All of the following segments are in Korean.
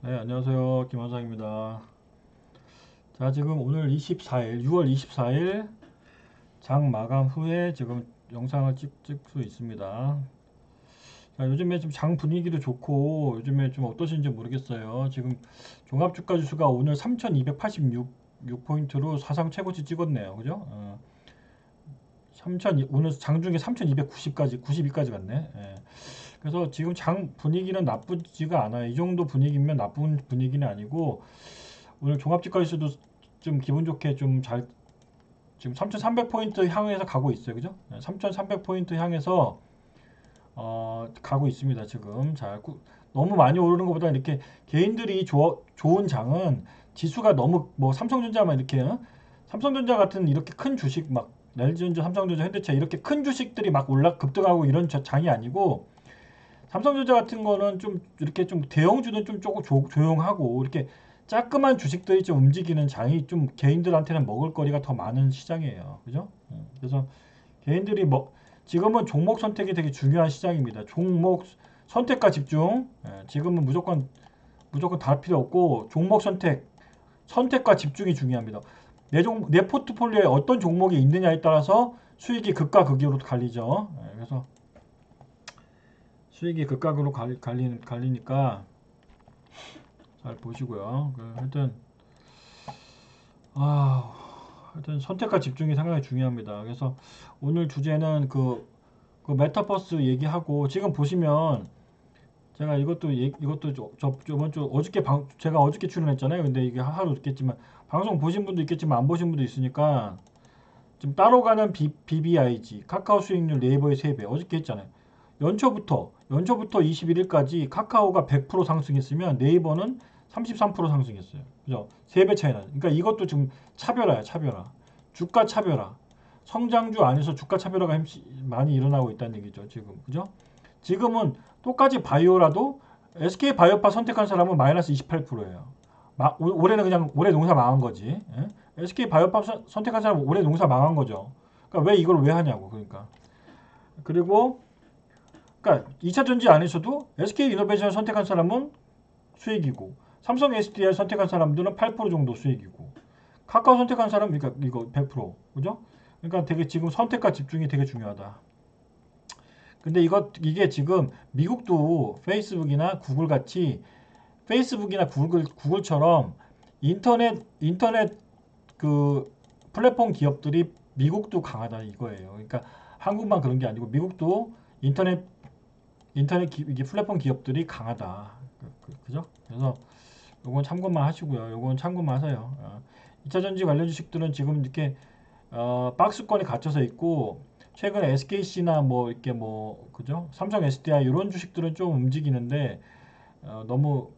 네, 안녕하세요. 김원상입니다. 자, 지금 오늘 24일, 6월 24일 장 마감 후에 지금 영상을 찍, 찍수 있습니다. 자, 요즘에 좀 장 분위기도 좋고 요즘에 좀 어떠신지 모르겠어요. 지금 종합주가 지수가 오늘 3,286포인트로 사상 최고치 찍었네요. 그죠? 어, 3,000, 오늘 장중에 3,290까지, 92까지 갔네. 예. 그래서 지금 장 분위기는 나쁘지가 않아요. 이 정도 분위기면 나쁜 분위기는 아니고 오늘 종합지가지수도 좀 기분 좋게 좀 잘 지금 3,300포인트 향해서 가고 있어요. 그죠? 3,300포인트 향해서 어, 가고 있습니다. 지금 잘 너무 많이 오르는 것보다 이렇게 개인들이 조, 좋은 장은 지수가 너무 뭐 삼성전자만 이렇게 어? 삼성전자 같은 이렇게 큰 주식 막 LG전자, 삼성전자, 현대차 이렇게 큰 주식들이 막 올라 급등하고 이런 장이 아니고 삼성전자 같은 거는 좀 이렇게 좀 대형주는 좀 조금 조, 조용하고 이렇게 자그만 주식들이 좀 움직이는 장이 좀 개인들한테는 먹을 거리가 더 많은 시장이에요. 그죠? 음, 그래서 개인들이 뭐 지금은 종목 선택이 되게 중요한 시장입니다. 종목 선택과 집중. 예, 지금은 무조건 무조건 다 필요 없고 종목 선택, 선택과 집중이 중요합니다. 내, 종, 내 포트폴리오에 어떤 종목이 있느냐에 따라서 수익이 극과 극으로 갈리죠. 예, 그래서 수익이 극각으로 갈리, 갈리, 갈리니까 잘 보시고요. 그 하여튼 아 하여튼 선택과 집중이 상당히 중요합니다. 그래서 오늘 주제는 그, 그 메타버스 얘기하고 지금 보시면 제가 이것도 얘, 이것도 저, 저 저번 주 어저께 방 제가 어저께 출연했잖아요. 근데 이게 하루 있겠지만 방송 보신 분도 있겠지만 안 보신 분도 있으니까 좀 따로 가는 B, BBIG 카카오 수익률 네이버의 3배 어저께 했잖아요. 연초부터 연초부터 21일까지 카카오가 100% 상승했으면 네이버는 33% 상승했어요. 그죠? 3배 차이 나. 그러니까 이것도 지금 차별화야, 차별화. 주가 차별화. 성장주 안에서 주가 차별화가 많이 일어나고 있다는 얘기죠, 지금. 그죠? 지금은 똑같이 바이오라도 SK 바이오파 선택한 사람은 마이너스 28%예요. 마, 올해는 그냥 올해 농사 망한 거지. 예? SK 바이오파 선택한 사람은 올해 농사 망한 거죠. 그러니까 왜 이걸 왜 하냐고. 그러니까. 그리고 그러니까 2차 전지 안에서도 SK 이노베이션을 선택한 사람은 수익이고 삼성 SDI 선택한 사람들은 8% 정도 수익이고 카카오 선택한 사람 그러니까 이거 100% 그죠? 그러니까 되게 지금 선택과 집중이 되게 중요하다. 근데 이거 이게 지금 미국도 페이스북이나 구글 같이 페이스북이나 구글 구글처럼 인터넷 인터넷 그 플랫폼 기업들이 미국도 강하다 이거예요. 그러니까 한국만 그런 게 아니고 미국도 인터넷 인터넷 기, 이게 플랫폼 기업들이 강하다. 그, 그, 죠 그래서 요건 참고만 하시고요. 요건 참고만 하세요. 어, 2차 전지 관련 주식들은 지금 이렇게 어, 박스권에 갇혀서 있고 최근에 SKC나 뭐 이렇게 뭐 그죠? 삼성 SDI 이런 주식들은 좀 움직이는데 어, 너무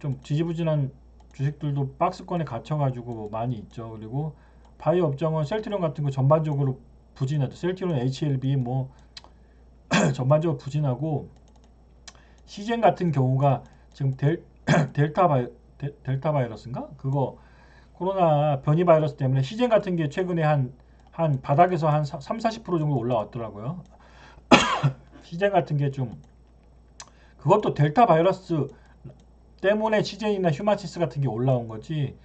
좀 지지부진한 주식들도 박스권에 갇혀가지고 많이 있죠. 그리고 바이오 업종은 셀트리온 같은 거 전반적으로 부진하죠. 셀트리온, HLB 뭐 전반적으로 부진하고 시젠 같은 경우가 지금 델, 델타 바이 데, 델타 바이러스인가? 그거 코로나 변이 바이러스 때문에 시젠 같은 게 최근에 한, 한 바닥에서 한 3, 40% 정도 올라왔더라고요. 시젠 같은 게 좀 그것도 델타 바이러스 때문에 시젠이나 휴마시스 같은 게 올라온 거지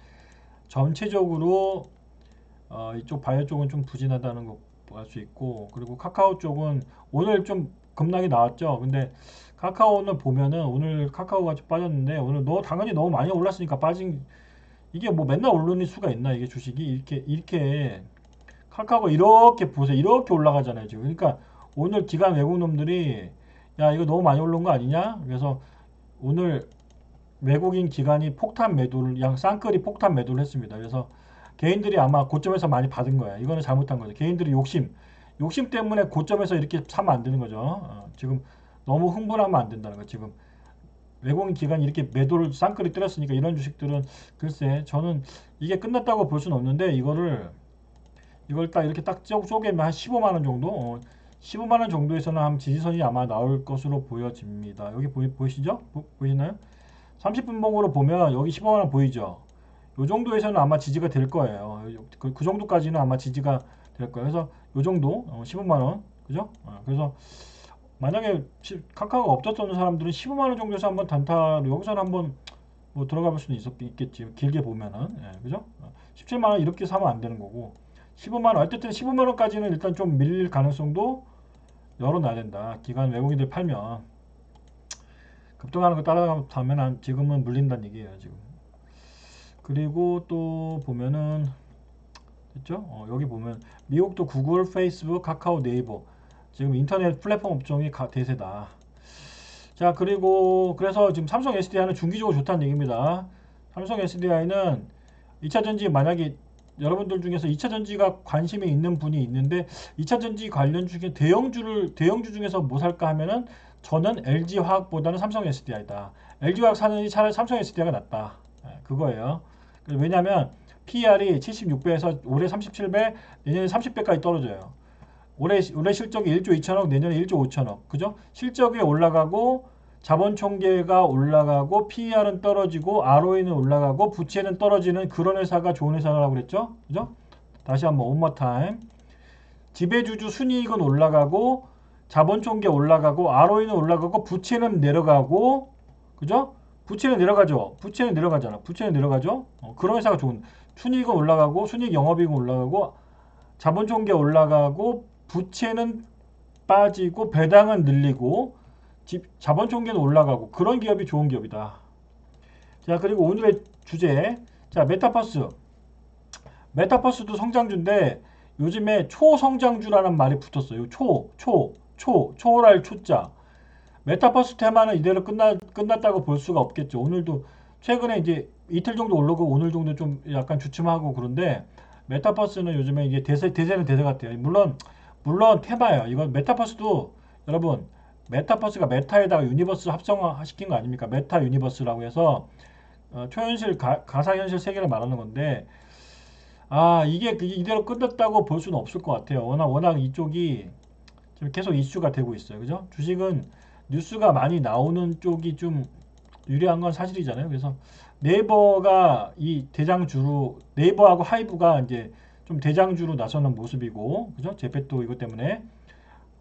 전체적으로 어, 이쪽 바이오 쪽은 좀 부진하다는 거 알수 있고 그리고 카카오 쪽은 오늘 좀 급락이 나왔죠. 근데 카카오는 보면은 오늘 카카오가 좀 빠졌는데 오늘 너 당연히 너무 많이 올랐으니까 빠진 이게 뭐 맨날 오르는 수가 있나 이게 주식이? 이렇게 이렇게 카카오가 이렇게 보세요. 이렇게 올라가잖아요 지금. 그러니까 오늘 기관 외국 놈들이 야 이거 너무 많이 오른 거 아니냐? 그래서 오늘 외국인 기관이 폭탄 매도를 양 쌍끌이 폭탄 매도를 했습니다. 그래서 개인들이 아마 고점에서 많이 받은 거야. 이거는 잘못한 거죠. 개인들이 욕심, 욕심 때문에 고점에서 이렇게 사면 안 되는 거죠. 어, 지금 너무 흥분하면 안 된다는 거. 지금 외국인 기관이 이렇게 매도를 쌍끌이 때렸으니까 이런 주식들은 글쎄 저는 이게 끝났다고 볼 수는 없는데 이거를 이걸 딱 이렇게 딱 쪼개면 한 15만 원 정도 어, 15만 원 정도에서는 한 지지선이 아마 나올 것으로 보여집니다. 여기 보이, 보이시죠? 보, 보이시나요? 30분 봉으로 보면 여기 15만 원 보이죠? 요 정도에서는 아마 지지가 될 거예요. 그, 그 정도까지는 아마 지지가 될 거예요. 그래서 요 정도 어, 15만 원 그죠? 어, 그래서 만약에 카카오가 없었던 사람들은 15만 원 정도에서 한번 단타 여기서는 한번 뭐 들어가 볼 수는 있었, 있겠지. 길게 보면은. 예, 그죠? 17만 원 이렇게 사면 안 되는 거고. 15만 원, 어쨌든 15만 원까지는 일단 좀 밀릴 가능성도 열어놔야 된다. 기관 외국인들 팔면. 급등하는 거 따라가면 한- 지금은 물린다는 얘기예요, 지금. 그리고 또 보면은 됐죠? 어, 여기 보면 미국도 구글, 페이스북, 카카오, 네이버 지금 인터넷 플랫폼 업종이 가- 대세다. 자 그리고 그래서 지금 삼성 SDI는 중기적으로 좋다는 얘기입니다. 삼성 SDI는 2차전지 만약에 여러분들 중에서 2차전지가 관심이 있는 분이 있는데 2차전지 관련 중에 대형주를 대형주 중에서 뭐 살까 하면은 저는 LG화학보다는 삼성 SDI다. LG화학 사는 차라리 삼성 SDI가 낫다. 예, 그거예요. 왜냐하면 PER이 76배에서 올해 37배, 내년에 30배까지 떨어져요. 올해 올해 실적이 1조 2천억, 내년에 1조 5천억. 그죠? 실적이 올라가고 자본 총계가 올라가고 PER은 떨어지고 ROE는 올라가고 부채는 떨어지는 그런 회사가 좋은 회사라고 그랬죠? 그죠? 다시 한번 원머 타임. 지배주주 순이익은 올라가고 자본 총계 올라가고 ROE는 올라가고 부채는 내려가고 그죠? 부채는 내려가죠. 부채는 내려가잖아. 부채는 내려가죠. 어, 그런 회사가 좋은. 순이익은 올라가고 순이익 영업이익은 올라가고 자본 총계 올라가고 부채는 빠지고 배당은 늘리고 집, 자본 총계는 올라가고 그런 기업이 좋은 기업이다. 자 그리고 오늘의 주제 자 메타버스 메타버스도 성장주인데 요즘에 초성장주라는 말이 붙었어요. 초, 초, 초, 초랄 초자. 메타버스 테마는 이대로 끝나, 끝났다고 볼 수가 없겠죠. 오늘도 최근에 이제 이틀 정도 오르고 오늘 정도 좀 약간 주춤하고 그런데 메타버스는 요즘에 이게 대세, 대세는 대세 같아요. 물론, 물론 테마예요. 이건 메타버스도 여러분, 메타버스가 메타에다가 유니버스 합성시킨 거 아닙니까? 메타 유니버스라고 해서 어, 초현실, 가, 가상현실 세계를 말하는 건데 아, 이게 그- 이대로 끝났다고 볼 수는 없을 것 같아요. 워낙, 워낙 이쪽이 지금 계속 이슈가 되고 있어요. 그죠? 주식은 뉴스가 많이 나오는 쪽이 좀 유리한 건 사실이잖아요. 그래서 네이버가 이 대장주로 네이버하고 하이브가 이제 좀 대장주로 나서는 모습이고 그죠? 제페토 이것 때문에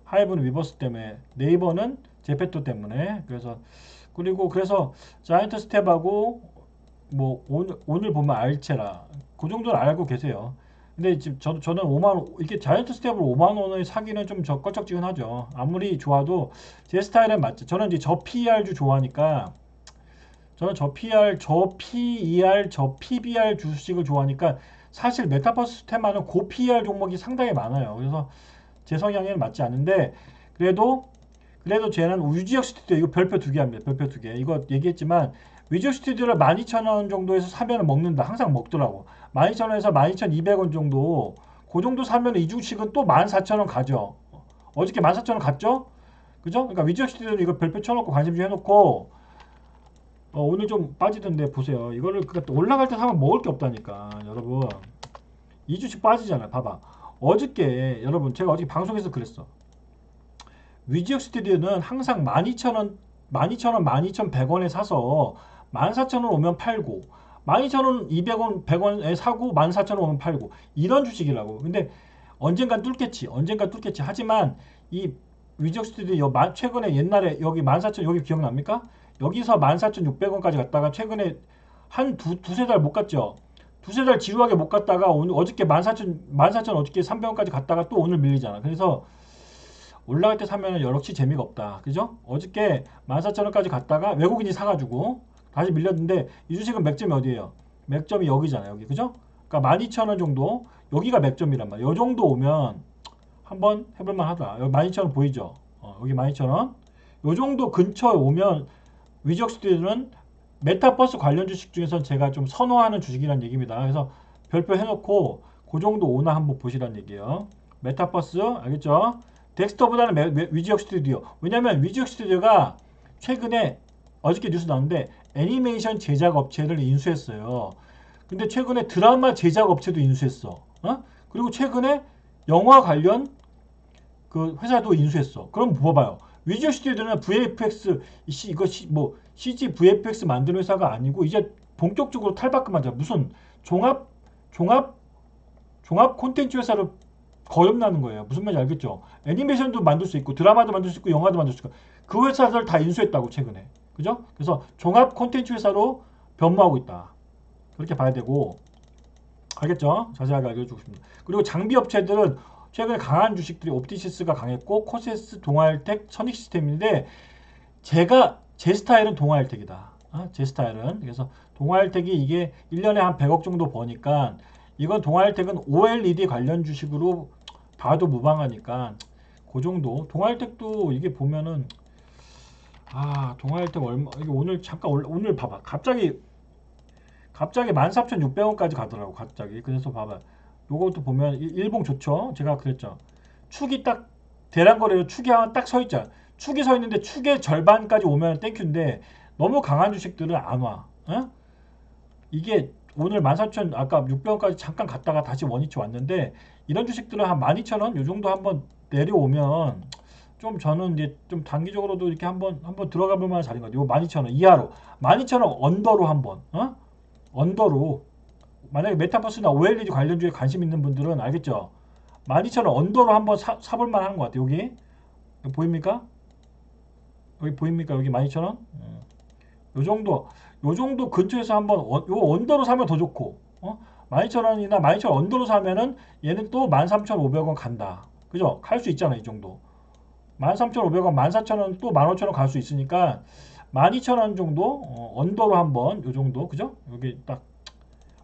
하이브는 위버스 때문에 네이버는 제페토 때문에 그래서 그리고 그래서 자이언트 스텝하고 뭐 오늘 오늘 보면 알체라 그 정도는 알고 계세요. 근데 지금 저, 저는 5만 원 이렇게 자이언트 스텝을 5만 원을 사기는 좀 저- 껄쩍지근하죠. 아무리 좋아도 제 스타일은 맞죠. 저는 이제 저 PER주 좋아하니까 저는 저 PR, 저 PER, 저 PBR 주식을 좋아하니까 사실 메타버스 테마는 고 PER 종목이 상당히 많아요. 그래서 제 성향에는 맞지 않는데 그래도 그래도 쟤는 위지역 스튜디오 이거 별표 두 개 합니다. 별표 두 개. 이거 얘기했지만 위지역 스튜디오를 12,000원 정도에서 사면 먹는다. 항상 먹더라고. 12,000원에서 12,200원 정도 그 정도 사면 이 주식은 또 14,000원 가죠. 어저께 14,000원 갔죠? 그죠? 그러니까 스튜디오는 이거 별표 쳐놓고 관심 좀 해놓고 어, 오늘 좀 빠지던데 보세요. 이거를 그러니까 올라갈 때 사면 먹을 게 없다니까 여러분. 이 주식 빠지잖아요. 봐봐. 어저께 여러분 제가 어저께 방송에서 그랬어. 위지역 스튜디오는 항상 12,000원, 12,000원, 12,100원에 사서 14,000원 오면 팔고 12,000원, 200원, 100원에 사고 14,000원 오면 팔고 이런 주식이라고. 근데 언젠간 뚫겠지. 언젠간 뚫겠지. 하지만 이 위지역 스튜디오 최근에 옛날에 여기 14,000 여기 기억납니까? 여기서 14,600원까지 갔다가 최근에 한 두, 두세 달 못 갔죠. 두세 달 지루하게 못 갔다가 오늘 어저께 14,000 14,000 어저께 300원까지 갔다가 또 오늘 밀리잖아. 그래서 올라갈 때 사면 역시 재미가 없다. 그죠? 어저께 14,000원까지 갔다가 외국인이 사가지고 다시 밀렸는데 이 주식은 맥점이 어디예요? 맥점이 여기잖아요. 여기. 그죠? 그러니까 12,000원 정도 여기가 맥점이란 말이야. 요 정도 오면 한번 해볼만 하다. 여기 12,000원 보이죠? 어, 여기 12,000원. 요 정도 근처에 오면 위적 스튜디오는 메타버스 관련 주식 중에서 제가 좀 선호하는 주식이라는 얘기입니다. 그래서 별표 해놓고 그 정도 오나 한번 보시라는 얘기예요. 메타버스 알겠죠? 덱스터보다는 위지역 스튜디오. 왜냐면 위지역 스튜디오가 최근에 어저께 뉴스 나왔는데 애니메이션 제작 업체를 인수했어요. 근데 최근에 드라마 제작 업체도 인수했어. 어? 그리고 최근에 영화 관련 그 회사도 인수했어. 그럼 봐봐요. 위지역 스튜디오는 VFX 이 이거 시, 뭐 CG VFX 만드는 회사가 아니고 이제 본격적으로 탈바꿈하자. 무슨 종합 종합 종합 콘텐츠 회사로 거듭나는 거예요. 무슨 말인지 알겠죠? 애니메이션도 만들 수 있고 드라마도 만들 수 있고 영화도 만들 수 있고 그 회사들 다 인수했다고 최근에. 그죠? 그래서 종합 콘텐츠 회사로 변모하고 있다. 그렇게 봐야 되고 알겠죠? 자세하게 알려주고 싶습니다. 그리고 장비 업체들은 최근에 강한 주식들이 옵티시스가 강했고 코세스, 동아일텍, 선익 시스템인데 제가 제 스타일은 동아일텍이다. 어? 제 스타일은 그래서 동아일텍이 이게 1년에 한 100억 정도 버니까 이건 동아일텍은 OLED 관련 주식으로 봐도 무방하니까 그 정도. 동아일텍도 이게 보면은 아 동아일텍 얼마 이게 오늘 잠깐 올, 오늘 봐봐. 갑자기 갑자기 14,600원까지 가더라고 갑자기. 그래서 봐봐. 요것도 보면 일- 일봉 좋죠? 제가 그랬죠. 축이 딱 대량 거래로 축이 하나 딱 서 있잖아 축이 서 있는데 축의 절반까지 오면 땡큐인데 너무 강한 주식들은 안와. 어? 이게 오늘 14,000 아까 600원까지 잠깐 갔다가 다시 원위치 왔는데 이런 주식들은 한 12,000원? 요 정도 한번 내려오면 좀 저는 이제 좀 단기적으로도 이렇게 한번 한번 들어가 볼 만한 자리인 것 같아요. 12,000원 이하로 12,000원 언더로 한번 어? 언더로 만약에 메타버스나 OLED 관련주에 관심 있는 분들은 알겠죠? 12,000원 언더로 한번 사, 사볼 만한 것 같아요. 여기 보입니까? 여기 보입니까? 여기 12,000원? 음. 요 정도 요 정도 근처에서 한번 원- 요 언더로 사면 더 좋고 어? 12,000원이나 12,000원 언더로 사면은 얘는 또 13,500원 간다. 그죠? 갈 수 있잖아, 이 정도. 13,500원, 14,000원 또 15,000원 갈 수 있으니까 12,000원 정도 어, 언더로 한번 요 정도 그죠? 여기 딱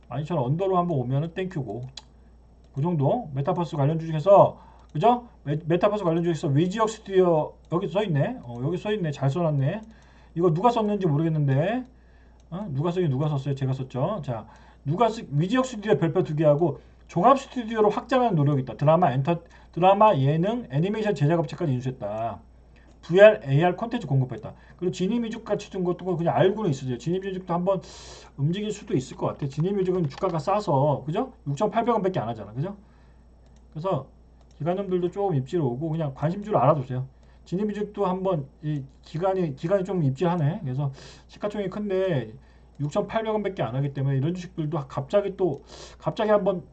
12,000원 언더로 한번 오면은 땡큐고 그 정도 메타버스 관련 주식에서 그죠? 메, 메타버스 관련 주식에서 위지역 스튜디오 여기 써 있네. 어, 여기 써 있네. 잘 써놨네. 이거 누가 썼는지 모르겠는데 어? 누가 쓰긴 누가 썼어요? 제가 썼죠. 자, 누가 쓰, 위지역 스튜디오 별표 두 개하고 종합 스튜디오로 확장하는 노력이 있다. 드라마, 엔터, 드라마, 예능, 애니메이션 제작 업체까지 인수했다. VR, AR 콘텐츠 공급했다. 그리고 지니뮤직 같이 준 것도 그냥 알고는 있어요. 지니뮤직도 한번 움직일 수도 있을 것 같아. 지니뮤직은 주가가 싸서 그죠? 6,800원밖에 안 하잖아. 그죠? 그래서 기관놈들도 조금 입지로 오고 그냥 관심주를 알아두세요. 지니뮤직도 한번 이 기간이 기간이 좀 입지하네. 그래서 시가총액이 큰데 6,800원밖에 안 하기 때문에 이런 주식들도 갑자기 또 갑자기 한번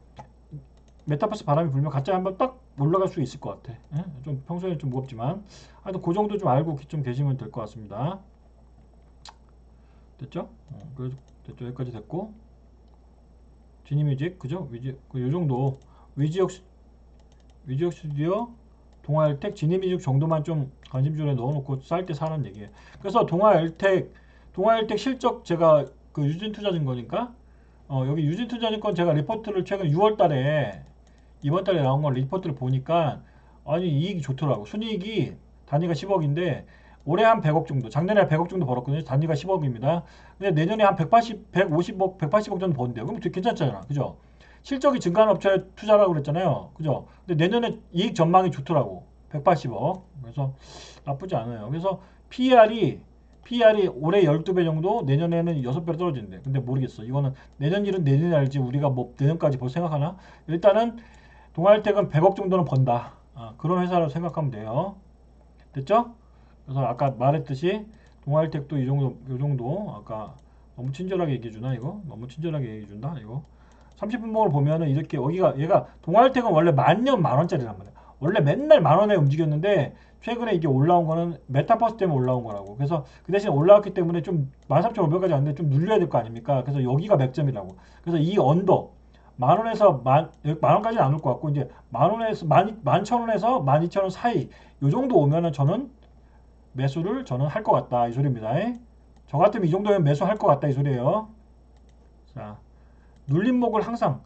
메타버스 바람이 불면 갑자기 한번 딱 올라갈 수 있을 것 같아. 예? 좀 평소에 좀 무겁지만 하여튼 그 정도 좀 알고 좀 계시면 될 것 같습니다. 됐죠? 어, 그래서 됐죠. 여기까지 됐고 지니뮤직 그죠? 위지 그 요 정도 위지역 스- 위지역 스튜디오 동아일텍 지니뮤직 정도만 좀 관심줄에 넣어놓고 쌀 때 사는 얘기예요. 그래서 동아일텍 동아일텍 실적 제가 그 유진투자증권이니까 어, 여기 유진투자증권 제가 리포트를 최근 6월달에 이번 달에 나온 걸 리포트를 보니까 아니 이익이 좋더라고. 순이익이 단위가 10억인데 올해 한 100억 정도 작년에 100억 정도 벌었거든요. 단위가 10억입니다. 근데 내년에 한 180, 150억 180억 정도 버는데요. 그럼 되게 괜찮잖아. 그죠? 실적이 증가한 업체에 투자라고 그랬잖아요. 그죠? 근데 내년에 이익 전망이 좋더라고. 180억. 그래서 나쁘지 않아요. 그래서 PER이 PER이 올해 12배 정도 내년에는 6배 떨어진대 근데 모르겠어. 이거는 내년 일은 내년에 알지. 우리가 뭐 내년까지 볼 생각하나? 일단은 동아일텍은 100억 정도는 번다. 아, 그런 회사라고 생각하면 돼요. 됐죠? 그래서 아까 말했듯이 동아일텍도 이 정도, 요 정도 아까 너무 친절하게 얘기해 주나 이거? 너무 친절하게 얘기해 준다 이거? 30분봉을 보면은 이렇게 여기가 얘가 동아일텍은 원래 만년 만 원짜리란 말이야. 원래 맨날 만 원에 움직였는데 최근에 이게 올라온 거는 메타버스 때문에 올라온 거라고. 그래서 그 대신 올라왔기 때문에 좀 13,500까지 왔는데 좀 눌려야 될 거 아닙니까? 그래서 여기가 맥점이라고. 그래서 이 언더 만 원에서 만, 만 원까지는 안 올 것 같고 이제 만 원에서 만, 만천 원에서 만 이천 원 사이 요 정도 오면은 저는 매수를 저는 할 것 같다 이 소리입니다. 저 같으면 이 정도면 매수할 것 같다 이 소리예요. 자 눌림목을 항상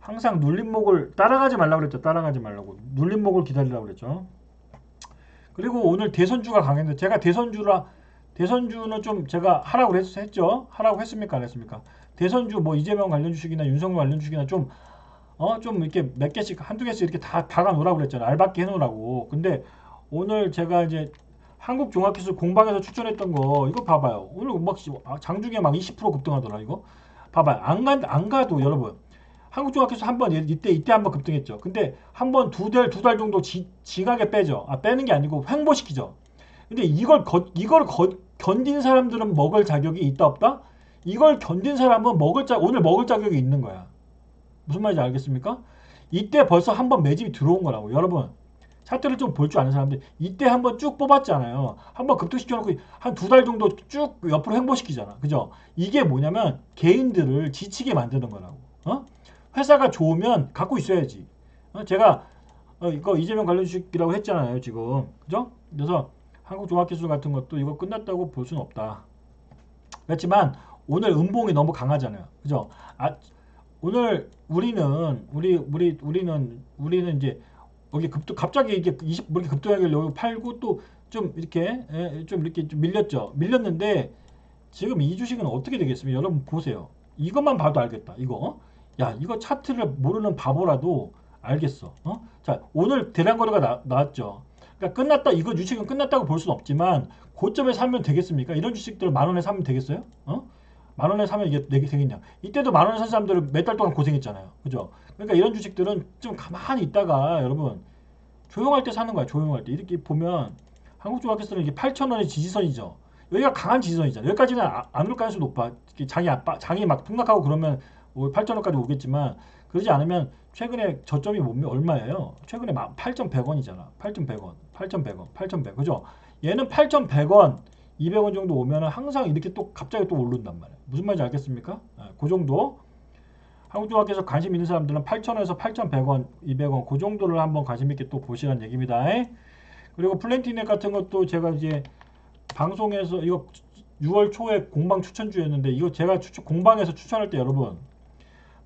항상 눌림목을 따라가지 말라고 그랬죠. 따라가지 말라고 눌림목을 기다리라고 그랬죠. 그리고 오늘 대선주가 강했는데 제가 대선주라 대선주는 좀 제가 하라고 했, 했죠. 하라고 했습니까? 안 했습니까? 대선주 뭐 이재명 관련 주식이나 윤석열 관련 주식이나 좀 어 좀 이렇게 몇 개씩 한두 개씩 이렇게 다 박아 놓으라고 그랬잖아요. 알박기 해 놓으라고. 근데 오늘 제가 이제 한국 종합기술 공방에서 추천했던 거 이거 봐봐요. 오늘 막 장중에 막 20% 급등하더라 이거. 봐봐요. 안, 가, 안 가도 여러분 한국 종합기술 한 번 이때 이때 한 번 급등했죠. 근데 한 번 두 달 두 달 정도 지, 지각에 빼죠. 아 빼는 게 아니고 횡보시키죠. 근데 이걸 거, 이걸 거, 견딘 사람들은 먹을 자격이 있다 없다? 이걸 견딘 사람은 먹을 자 오늘 먹을 자격이 있는 거야. 무슨 말인지 알겠습니까? 이때 벌써 한 번 매집이 들어온 거라고. 여러분, 차트를 좀 볼 줄 아는 사람들 이때 한번 쭉 뽑았잖아요. 한번 급등시켜놓고 한 두 달 정도 쭉 옆으로 횡보시키잖아. 그죠? 이게 뭐냐면 개인들을 지치게 만드는 거라고. 어? 회사가 좋으면 갖고 있어야지. 어? 제가 어, 이거 이재명 관련 주식이라고 했잖아요. 지금. 그죠? 그래서 한국종합기술 같은 것도 이거 끝났다고 볼 수는 없다. 그렇지만 오늘 음봉이 너무 강하잖아요. 그죠? 아, 오늘 우리는 우리 우리 우리는 우리는 이제 여기 급등 갑자기 이게 20 이렇게 급등하길래 여기 팔고 또 좀 이렇게 예, 좀 이렇게 좀 밀렸죠. 밀렸는데 지금 이 주식은 어떻게 되겠습니까? 여러분 보세요. 이것만 봐도 알겠다. 이거 어? 야 이거 차트를 모르는 바보라도 알겠어. 어? 자 오늘 대량 거래가 나, 나왔죠. 그러니까 끝났다 이거 주식은 끝났다고 볼 수는 없지만 고점에 사면 되겠습니까? 이런 주식들 만 원에 사면 되겠어요? 어? 만 원에 사면 이게 되게 되겠냐? 이때도 만 원에 산 사람들은 몇 달 동안 고생했잖아요. 그죠? 그러니까 이런 주식들은 좀 가만히 있다가 여러분 조용할 때 사는 거야. 조용할 때 이렇게 보면 한국종합기술은 이게 8,000원의 지지선이죠. 여기가 강한 지지선이잖아. 여기까지는 아- 안올 가능성이 높아. 장이 아빠, 장이 막 폭락하고 그러면 8,000원까지 오겠지만 그러지 않으면 최근에 저점이? 얼마예요? 최근에 8,100원이잖아. 8,100원, 8,100원, 8,100원. 그죠? 얘는 8,100원, 200원 정도 오면은 항상 이렇게 또 갑자기 또 오른단 말이에요. 무슨 말인지 알겠습니까? 예, 그 정도. 한국종합에서 관심 있는 사람들은 8,000원에서 8,100원, 200원 그 정도를 한번 관심 있게 또 보시라는 얘기입니다. 그리고 플랜티넷 같은 것도 제가 이제 방송에서 이거 6월 초에 공방 추천주였는데 이거 제가 추천, 공방에서 추천할 때 여러분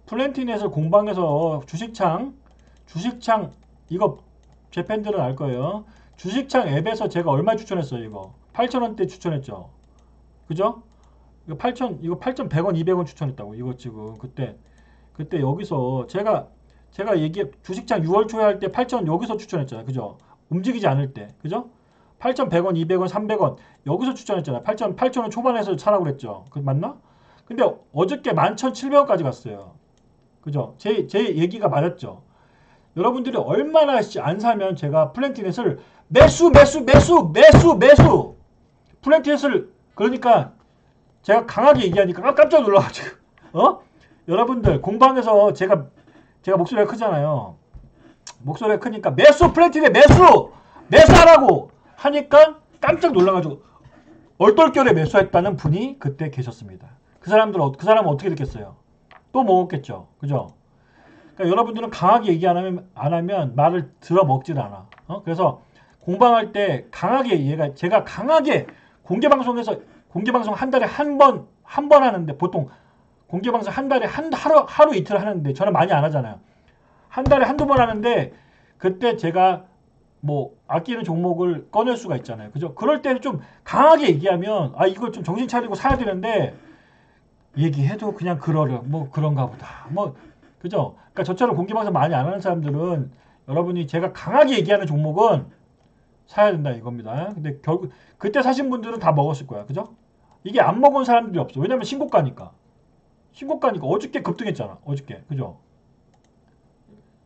플랜티넷을 공방에서 주식창 주식창 이거 제 팬들은 알 거예요. 주식창 앱에서 제가 얼마 추천했어요 이거 8,000원대 추천했죠. 그죠? 이거 8,000 이거 8,100원 200원 추천했다고 이거 지금 그때 그때 여기서 제가 제가 얘기 주식창 6월 초에 할 때 8,000 여기서 추천했잖아요. 그죠? 움직이지 않을 때. 그죠? 8,100원, 200원, 300원 여기서 추천했잖아요. 8,000 8,000원 초반에서 사라고 그랬죠. 그 맞나? 근데 어저께 11,700원까지 갔어요. 그죠? 제, 제 얘기가 맞았죠. 여러분들이 얼마나 씨안 사면 제가 플랜티넷을 매수, 매수, 매수, 매수, 매수! 플랜티넷을, 그러니까 제가 강하게 얘기하니까 깜- 깜짝 놀라가지고, 어? 여러분들, 공방에서 제가, 제가 목소리가 크잖아요. 목소리가 크니까 매수, 플랜티넷 매수! 매수하라고! 하니까 깜짝 놀라가지고, 얼떨결에 매수했다는 분이 그때 계셨습니다. 그 사람들, 그 사람은 어떻게 됐겠어요? 또 먹었겠죠. 그죠? 그러니까 여러분들은 강하게 얘기 안 하면, 안 하면 말을 들어 먹질 않아. 어? 그래서 공방할 때 강하게 얘가 제가 강하게 공개 방송에서 공개 방송 한 달에 한 번 한 번 하는데 보통 공개 방송 한 달에 한 하루 하루 이틀 하는데 저는 많이 안 하잖아요. 한 달에 한두 번 하는데 그때 제가 뭐 아끼는 종목을 꺼낼 수가 있잖아요. 그죠? 그럴 때는 좀 강하게 얘기하면 아 이거 좀 정신 차리고 사야 되는데 얘기해도 그냥 그러려 뭐 그런가 보다. 뭐 그죠? 그러니까 저처럼 공개 방송 많이 안 하는 사람들은 여러분이 제가 강하게 얘기하는 종목은 사야 된다 이겁니다. 근데 결국 그때 사신 분들은 다 먹었을 거야. 그죠? 이게 안 먹은 사람들이 없어. 왜냐면 신고가니까. 신고가니까 어저께 급등했잖아. 어저께. 그죠?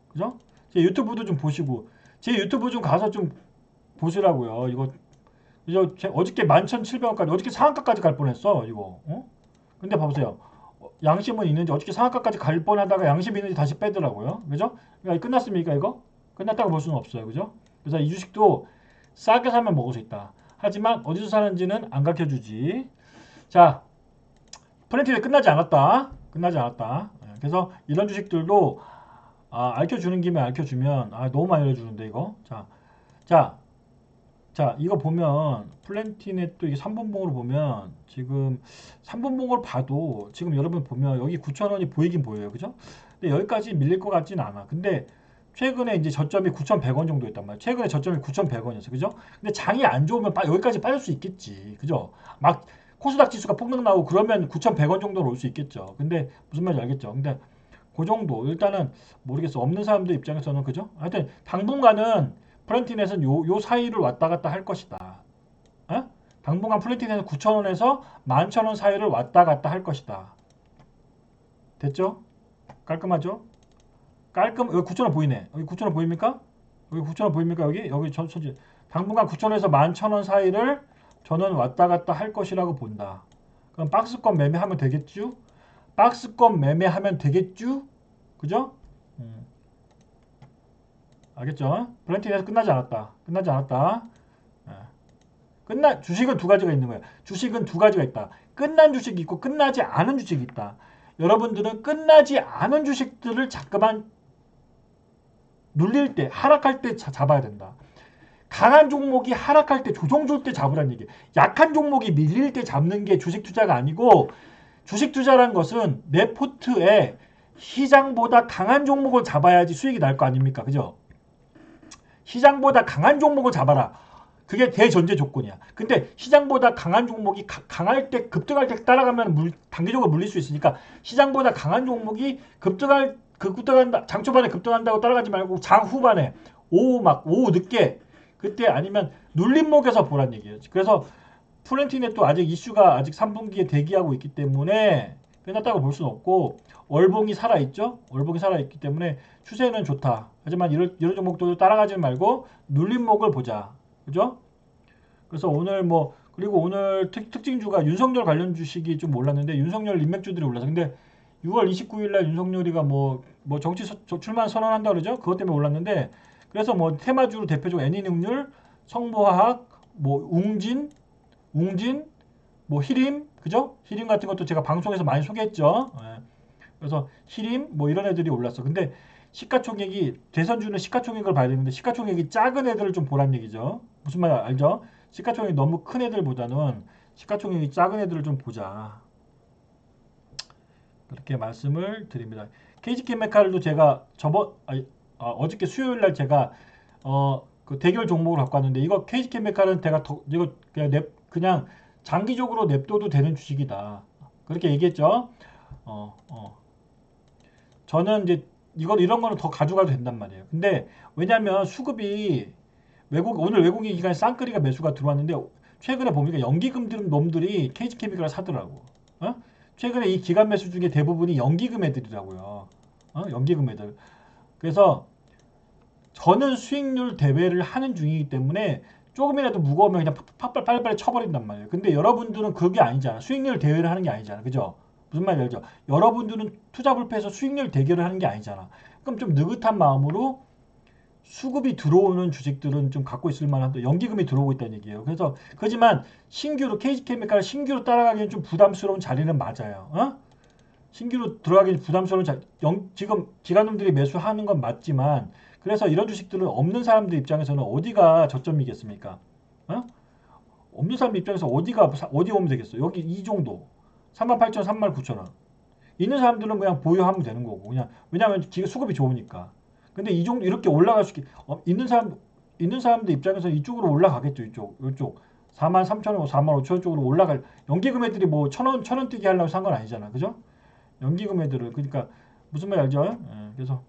그죠? 제 유튜브도 좀 보시고 제 유튜브 좀 가서 좀 보시라고요. 이거 이거 제- 어저께 11,700원까지 어저께 상한가까지 갈 뻔했어. 이거. 어? 근데 봐보세요. 어, 양심은 있는지 어저께 상한가까지 갈 뻔하다가 양심 있는지 다시 빼더라고요. 그죠? 그러니까 끝났습니까 이거? 끝났다고 볼 수는 없어요. 그죠? 그래서 이 주식도 싸게 사면 먹을 수 있다. 하지만 어디서 사는지는 안 가르쳐주지. 자, 프렌티는 끝나지 않았다. 끝나지 않았다. 예, 그래서 이런 주식들도 아, 알려주는 김에 알려주면 아, 너무 많이 알려주는데 이거. 자, 자, 자, 이거 보면 플랜티넷도 이게 3분봉으로 보면 지금 3분봉으로 봐도 지금 여러분 보면 여기 9,000원이 보이긴 보여요. 그죠? 근데 여기까지 밀릴 것 같지는 않아. 근데 최근에 이제 저점이 9,100원 정도였단 말이에요. 최근에 저점이 9,100원이었어. 그죠? 근데 장이 안 좋으면 빠- 여기까지 빠질 수 있겠지. 그죠? 막 코스닥 지수가 폭락 나고 그러면 9,100원 정도로 올 수 있겠죠. 근데 무슨 말인지 알겠죠? 근데 그 정도 일단은 모르겠어. 없는 사람들 입장에서는 그죠? 하여튼 당분간은 플랜티넷은 요, 요 사이를 왔다 갔다 할 것이다. 어? 당분간 플랜티넷은 9,000원에서 11,000원 사이를 왔다 갔다 할 것이다. 됐죠? 깔끔하죠? 깔끔 여기 9,000원 보이네. 여기 9,000원 보입니까? 여기 9,000원 보입니까? 여기 여기 전 소지 당분간 9,000원에서 11,000원 사이를 저는 왔다 갔다 할 것이라고 본다. 그럼 박스권 매매하면 되겠죠? 박스권 매매하면 되겠죠? 그죠? 음. 알겠죠? 플랜팅에서 끝나지 않았다. 끝나지 않았다. 예. 끝나 주식은 두 가지가 있는 거예요. 주식은 두 가지가 있다. 끝난 주식이 있고 끝나지 않은 주식이 있다. 여러분들은 끝나지 않은 주식들을 자꾸만 눌릴 때 하락할 때 자- 잡아야 된다. 강한 종목이 하락할 때 조정 줄 때 잡으란 얘기예요. 약한 종목이 밀릴 때 잡는 게 주식 투자가 아니고 주식 투자란 것은 내 포트에 시장보다 강한 종목을 잡아야지 수익이 날 거 아닙니까? 그죠? 시장보다 강한 종목을 잡아라. 그게 대전제 조건이야. 근데 시장보다 강한 종목이 가- 강할 때 급등할 때 따라가면 물, 단기적으로 물릴 수 있으니까 시장보다 강한 종목이 급등할 급등한다 장 초반에 급등한다고 따라가지 말고 장 후반에 오후 막 오후 늦게 그때 아니면 눌림목에서 보란 얘기예요. 그래서 플랜티넷도 아직 이슈가 아직 3분기에 대기하고 있기 때문에 끝났다고 볼 수는 없고 월봉이 살아 있죠. 월봉이 살아 있기 때문에 추세는 좋다. 하지만 이런 이런 종목도 따라가지 말고 눌림목을 보자. 그죠? 그래서 오늘 뭐 그리고 오늘 특, 특징주가 윤석열 관련 주식이 좀 올랐는데 윤석열 인맥주들이 올라서 근데 6월 29일 날 윤석열이가 뭐, 뭐 정치 서- 저- 출마 선언한다 그러죠? 그것 때문에 올랐는데 그래서 뭐 테마주로 대표적으로 애니능률, 성모화학, 뭐 웅진, 웅진, 뭐 히림, 그죠? 히림 같은 것도 제가 방송에서 많이 소개했죠. 예. 그래서 히림 뭐 이런 애들이 올랐어. 근데 시가총액이 대선주는 시가총액을 봐야 되는데 시가총액이 작은 애들을 좀 보란 얘기죠. 무슨 말 알죠? 시가총액이 너무 큰 애들보다는 시가총액이 작은 애들을 좀 보자. 그렇게 말씀을 드립니다. KG케미칼도 제가 저번 아니, 어, 어저께 수요일 날 제가 어, 그 대결 종목을 갖고 왔는데 이거 KG케미칼은 제가 더, 이거 그냥 냅, 그냥 장기적으로 냅둬도 되는 주식이다. 그렇게 얘기했죠. 어, 어. 저는 이제 이걸 이런 거는 더 가져가도 된단 말이에요. 근데 왜냐하면 수급이 외국 오늘 외국인 기관에 쌍끌이가 매수가 들어왔는데 최근에 보니까 연기금 들 놈들이 KG케미칼을 사더라고. 어? 최근에 이 기관 매수 중에 대부분이 연기금 애들이라고요. 어? 연기금 애들. 그래서 저는 수익률 대회를 하는 중이기 때문에 조금이라도 무거우면 그냥 팍팍 빨리빨리 쳐버린단 말이에요. 근데 여러분들은 그게 아니잖아. 수익률 대회를 하는 게 아니잖아. 그죠? 무슨 말인지 알죠? 여러분들은 투자 불패에서 수익률 대결을 하는 게 아니잖아. 그럼 좀 느긋한 마음으로 수급이 들어오는 주식들은 좀 갖고 있을 만한 연기금이 들어오고 있다는 얘기예요. 그래서 그렇지만 신규로 KG케미칼 신규로 따라가기는 좀 부담스러운 자리는 맞아요. 어? 신규로 들어가기 부담스러운 자, 영, 지금 기관놈들이 매수하는 건 맞지만 그래서 이런 주식들은 없는 사람들 입장에서는 어디가 저점이겠습니까? 어? 없는 사람 입장에서 어디가 어디 오면 되겠어? 여기 이 정도 38,000, 39,000원. 있는 사람들은 그냥 보유하면 되는 거고 그냥 왜냐하면 기가 수급이 좋으니까. 근데 이 정도 이렇게 올라갈 수 있, 어, 있는 사람 있는 사람들 입장에서 이쪽으로 올라가겠죠 이쪽 이쪽 4만 3천 원, 4만 5천 원 쪽으로 올라갈 연기금 애들이 뭐 천 원, 천 원 뛰기 하려고 산 건 아니잖아, 그죠? 연기금 애들을 그러니까 무슨 말 알죠? 예, 그래서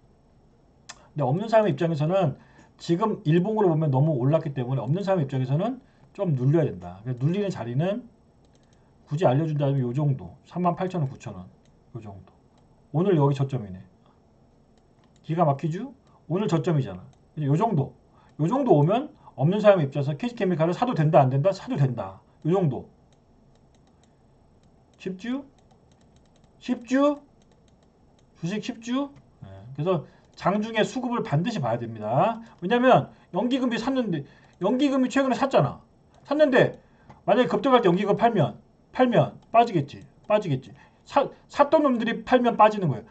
근데 없는 사람 입장에서는 지금 일봉으로 보면 너무 올랐기 때문에 없는 사람 입장에서는 좀 눌려야 된다. 그러니까 눌리는 자리는 굳이 알려준다면 요 정도 3만 8천 원, 9천 원, 요 정도. 오늘 여기 저점이네. 기가 막히죠? 오늘 저점이잖아. 요 정도. 요 정도 오면 없는 사람 입장에서 캐시 케미칼을 사도 된다 안 된다? 사도 된다. 요 정도. 쉽죠? 쉽죠? 주식 쉽죠? 네. 그래서 장중에 수급을 반드시 봐야 됩니다. 왜냐면 연기금이 샀는데 연기금이 최근에 샀잖아. 샀는데 만약에 급등할 때 연기금 팔면 팔면 빠지겠지. 빠지겠지. 사, 샀던 놈들이 팔면 빠지는 거예요.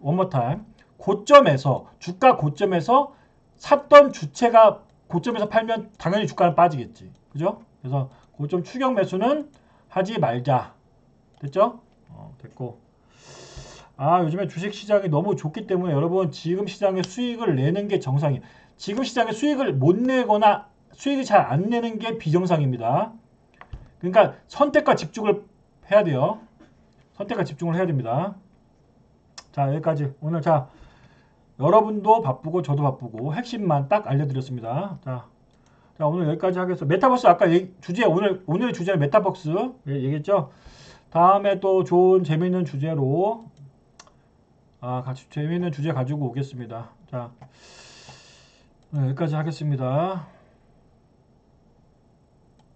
원모 타임. 고점에서 주가 고점에서 샀던 주체가 고점에서 팔면 당연히 주가는 빠지겠지. 그죠? 그래서 고점 추격 매수는 하지 말자. 됐죠? 어, 됐고. 아, 요즘에 주식 시장이 너무 좋기 때문에 여러분 지금 시장에 수익을 내는 게 정상이에요. 지금 시장에 수익을 못 내거나 수익이 잘 안 내는 게 비정상입니다. 그러니까 선택과 집중을 해야 돼요. 선택과 집중을 해야 됩니다. 자, 여기까지. 오늘 자, 여러분도 바쁘고 저도 바쁘고 핵심만 딱 알려드렸습니다. 자, 자 오늘 여기까지 하겠습니다. 메타버스 아까 얘기, 주제 오늘 오늘의 주제는 메타버스 예, 얘기했죠. 다음에 또 좋은 재미있는 주제로 아 같이 재미있는 주제 가지고 오겠습니다. 자, 네, 여기까지 하겠습니다.